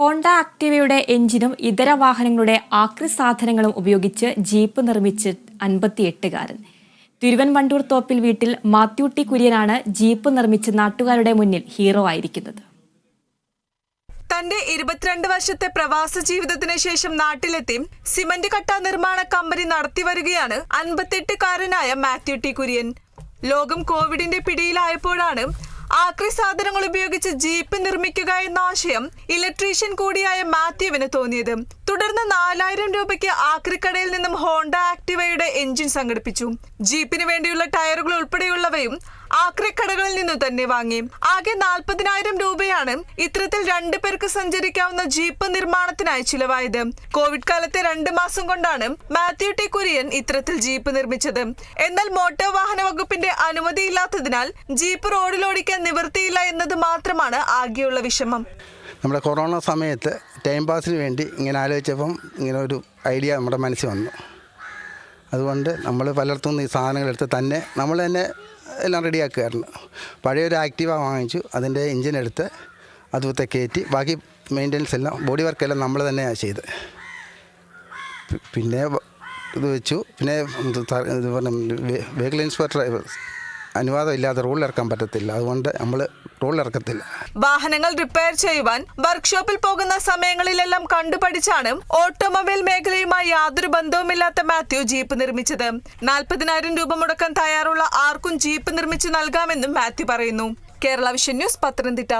Honda ആക്ടിവയുടെ എഞ്ചിനും ഇതര വാഹനങ്ങളുടെ ആക്രി സാധനങ്ങളും ഉപയോഗിച്ച് ജീപ്പ് നിർമ്മിച്ച് അൻപത്തിയെട്ടുകാരൻ. തിരുവൻവണ്ടൂർ തോപ്പിൽ വീട്ടിൽ മാത്യു ടി കുര്യനാണ് ജീപ്പ് നിർമ്മിച്ച് നാട്ടുകാരുടെ മുന്നിൽ ഹീറോ ആയിരിക്കുന്നത്. തന്റെ ഇരുപത്തിരണ്ട് വർഷത്തെ പ്രവാസ ജീവിതത്തിന് ശേഷം നാട്ടിലെത്തി സിമന്റ് കട്ട നിർമ്മാണ കമ്പനി നടത്തിവരികയാണ് അൻപത്തെട്ടുകാരനായ മാത്യു ടി കുര്യൻ. ലോകം കോവിഡിന്റെ പിടിയിലായപ്പോഴാണ് ആക്രി സാധനങ്ങൾ ഉപയോഗിച്ച് ജീപ്പ് നിർമ്മിക്കുക എന്ന ആശയം ഇലക്ട്രീഷ്യൻ കൂടിയായ മാത്യുവിന് തോന്നിയത്. തുടർന്ന് നാലായിരം രൂപയ്ക്ക് ആക്രിക്കടയിൽ നിന്നും ഹോണ്ട ആക്ടിവയുടെ എഞ്ചിൻ സംഘടിപ്പിച്ചു. ജീപ്പിന് വേണ്ടിയുള്ള ടയറുകൾ ഉൾപ്പെടെയുള്ളവയും ആക്രിക്കടകളിൽ നിന്നു തന്നെ വാങ്ങി. ആകെ നാൽപ്പതിനായിരം രൂപയാണ് ഇത്തരത്തിൽ രണ്ടു പേർക്ക് സഞ്ചരിക്കാവുന്ന ജീപ്പ് നിർമ്മാണത്തിനായി ചിലവായത്. കോവിഡ് കാലത്തെ രണ്ട് മാസം കൊണ്ടാണ് മാത്യു ടി കുര്യൻ ഇത്തരത്തിൽ ജീപ്പ് നിർമ്മിച്ചത്. എന്നാൽ മോട്ടോർ വാഹന വകുപ്പിന്റെ അനുമതി ഇല്ലാത്തതിനാൽ ജീപ്പ് റോഡിലോടിക്കാൻ നിവൃത്തിയില്ല എന്നത് മാത്രമാണ് ആകെയുള്ള വിഷമം. നമ്മുടെ കൊറോണ സമയത്ത് ടൈം പാസിന് വേണ്ടി ഇങ്ങനെ ആലോചിച്ചപ്പം ഇങ്ങനെ ഒരു ഐഡിയ നമ്മുടെ മനസ്സിൽ വന്നു. അതുകൊണ്ട് നമ്മൾ പലയിടത്തുനിന്ന് ഈ സാധനങ്ങൾ എടുത്ത് തന്നെ നമ്മൾ തന്നെ എല്ലാം റെഡിയാക്കുകയായിരുന്നു പഴയൊരു ആക്റ്റീവ വാങ്ങിച്ചു അതിന്റെ എഞ്ചിൻ എടുത്ത് അതുത്തെ കയറ്റി ബാക്കി മെയിന്റനൻസ് എല്ലാം ബോഡി വർക്കെല്ലാം നമ്മൾ തന്നെയാണ് ചെയ്ത് പിന്നെ ഇത് വെച്ചു. പിന്നെ ഇത് പറഞ്ഞ വെഹിക്കിൾ ഇൻസ്പെക്ടർ അനുവാദം ഇല്ലാതെ റൂളിൽ ഇറക്കാൻ പറ്റത്തില്ല. അതുകൊണ്ട് നമ്മൾ റൂളിൽ ഇറക്കത്തില്ല വാഹനങ്ങൾ റിപ്പയർ ചെയ്യുവാൻ വർക്ക്ഷോപ്പിൽ പോകുന്ന സമയങ്ങളിലെല്ലാം കണ്ടുപഠിച്ചാണ് ഓട്ടോമൊബൈൽ മേഖലയുമായി യാതൊരു ബന്ധവുമില്ലാത്ത മാത്യു ജീപ്പ് നിർമ്മിച്ചത്. നാൽപ്പതിനായിരം രൂപ മുടക്കാൻ തയ്യാറുള്ള ആർക്കും ജീപ്പ് നിർമ്മിച്ച് നൽകാമെന്നും മാത്യു പറയുന്നു. Kerala vision news Pathanamthitta.